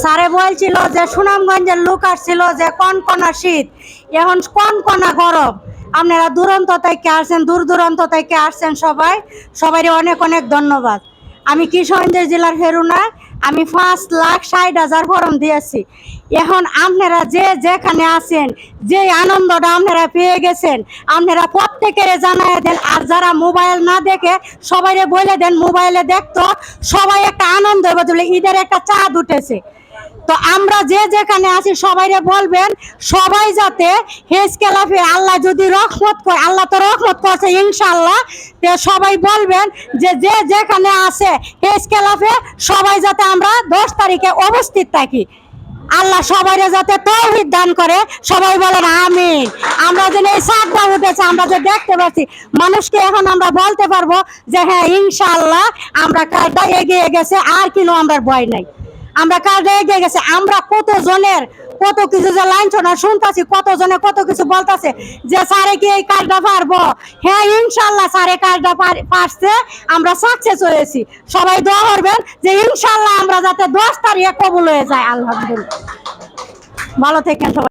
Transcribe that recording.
স্যারে বলছিল যে সুনামগঞ্জের লোক আসছিল যে কনকনা শীত? এখন কনকনা গরম? আপনারা দুরন্ত থেকে আসছেন দূর দূরান্ত থেকে আসছেন সবাই। সবারই অনেক অনেক ধন্যবাদ। আমি কিশোরগঞ্জ জেলার হেরুনা আমি পাঁচ লাখ ষাট হাজার ফরম দিয়েছি। এখন আপনারা যে যেখানে আছেন যে আনন্দটা আপনারা পেয়ে গেছেন, আপনারা প্রত্যেকের জানাই দেন, আর যারা মোবাইল না দেখে, সবাইরে বলে দেন, মোবাইলে দেখতো, সবাই একটা আনন্দ বদলে ঈদের একটা চাঁদ উঠেছে। তো আমরা যে যেখানে আছি, সবাইরে বলবেন, সবাই যাতে হেজ কেলাফে আল্লাহ যদি রহমত করে, আল্লাহ তো রহমত করছে ইনশাল্লাহ সবাই বলবেন যে যে যেখানে আছে হেজ কেলাফে সবাই যাতে আমরা দশ তারিখে উপস্থিত থাকি। আল্লাহ সবাইরে যাতে তৌহিদ দান করে, সবাই বলেন আমিন। আমরা যেন এই সাতটা উঠেছে, আমরা যে দেখতে পাচ্ছি, মানুষকে এখন আমরা বলতে পারব যে হ্যাঁ ইনশাল্লাহ আমরা কাজটা এগিয়ে গেছে, আর কিনো আমরা ভয় নাই। আমরা কাজটা এগিয়ে গেছে? আমরা কত জনের কত কিছু যে ছোট শুনতেছি কত জনে কত কিছু বলতেছে যে স্যারে কি এই কাজটা পারব? হ্যাঁ ইনশাল্লাহ স্যারে কাজটা পার- পারছে, আমরা সাকসেস হয়েছি। সবাই দোয়া করবেন যে ইনশাল্লাহ আমরা যাতে দশ তারিখে কবুল হয়ে যায় আলহামদুলিল্লাহ। ভালো থেকেন সবাই।